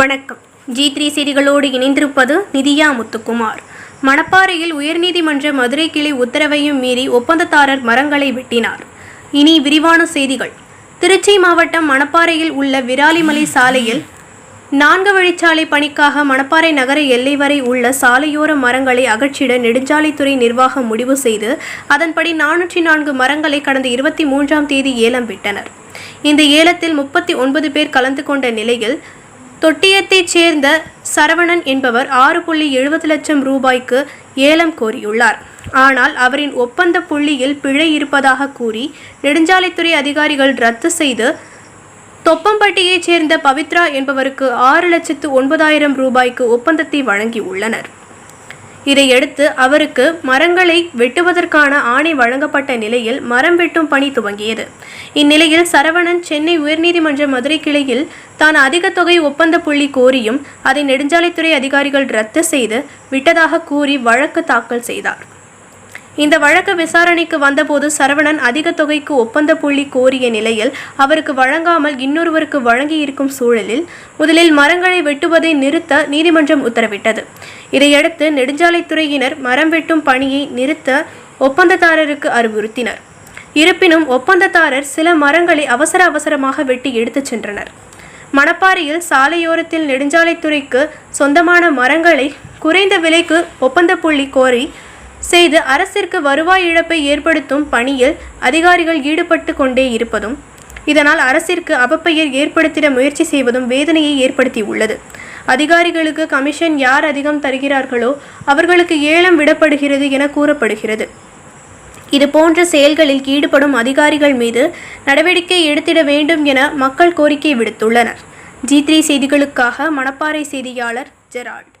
வணக்கம். G three செய்திகளோடு இணைந்திருப்பது நிதியா முத்துக்குமார். மணப்பாறையில் உயர்நீதிமன்ற மதுரை கிளை உத்தரவையும் மீறி ஒப்பந்ததாரர் மரங்களை வெட்டினார். இனி விரிவான செய்திகள். திருச்சி மாவட்டம் மணப்பாறையில் உள்ள விராலிமலை சாலையில் நான்கு வழிச்சாலை பணிக்காக மணப்பாறை நகர எல்லை வரை உள்ள சாலையோர மரங்களை அகற்றிட நெடுஞ்சாலைத்துறை நிர்வாகம் முடிவு செய்து அதன்படி நானூற்றி நான்கு மரங்களை கடந்த இருபத்தி மூன்றாம் தேதி ஏலம் விட்டனர். இந்த ஏலத்தில் முப்பத்தி ஒன்பது பேர் கலந்து கொண்ட நிலையில் தொட்டியத்தைச் சேர்ந்த சரவணன் என்பவர் ஆறு புள்ளி எழுபது லட்சம் ரூபாய்க்கு ஏலம் கோரியுள்ளார். ஆனால் அவரின் ஒப்பந்த புள்ளியில் பிழை இருப்பதாக கூறி நெடுஞ்சாலைத்துறை அதிகாரிகள் ரத்து செய்து தொப்பம்பட்டியைச் சேர்ந்த பவித்ரா என்பவருக்கு ஆறு லட்சத்து ஒன்பதாயிரம் ரூபாய்க்கு ஒப்பந்தத்தை வழங்கியுள்ளனர். இதையடுத்து அவருக்கு மரங்களை வெட்டுவதற்கான ஆணை வழங்கப்பட்ட நிலையில் மரம் வெட்டும் பணி துவங்கியது. இந்நிலையில் சரவணன் சென்னை உயர்நீதிமன்ற மதுரை கிளையில் தான் அதிக தொகை ஒப்பந்த புள்ளி கோரியும் அதை நெடுஞ்சாலைத்துறை அதிகாரிகள் ரத்து செய்து விட்டதாக கூறி வழக்கு தாக்கல் செய்தார். இந்த வழக்கு விசாரணைக்கு வந்தபோது சரவணன் அதிக தொகைக்கு ஒப்பந்த புள்ளி கோரிய நிலையில் அவருக்கு வழங்காமல் இன்னொருவருக்கு வழங்கியிருக்கும் சூழலில் முதலில் மரங்களை வெட்டுவதை நிறுத்த நீதிமன்றம் உத்தரவிட்டது. இதையடுத்து நெடுஞ்சாலைத்துறையினர் மரம் வெட்டும் பணியை நிறுத்த ஒப்பந்ததாரருக்கு அறிவுறுத்தினர். இருப்பினும் ஒப்பந்ததாரர் சில மரங்களை அவசர அவசரமாக வெட்டி எடுத்துச் சென்றனர். மணப்பாறையில் சாலையோரத்தில் நெடுஞ்சாலைத்துறைக்கு சொந்தமான மரங்களை குறைந்த விலைக்கு ஒப்பந்த புள்ளி கோரி செய்து அரசிற்கு வருவாய் இழப்பை ஏற்படுத்தும் பணியில் அதிகாரிகள் ஈடுபட்டு கொண்டே இருப்பதும் இதனால் அரசிற்கு அவப்பெயர் ஏற்படுத்திட முயற்சி செய்வதும் வேதனையை ஏற்படுத்தியுள்ளது. அதிகாரிகளுக்கு கமிஷன் யார் அதிகம் தருகிறார்களோ அவர்களுக்கு ஏலம் விடப்படுகிறது என கூறப்படுகிறது. இது போன்ற செயல்களில் ஈடுபடும் அதிகாரிகள் மீது நடவடிக்கை எடுத்திட வேண்டும் என மக்கள் கோரிக்கை விடுத்துள்ளனர். ஜி த்ரீ செய்திகளுக்காக மணப்பாறை செய்தியாளர் ஜெரால்ட்.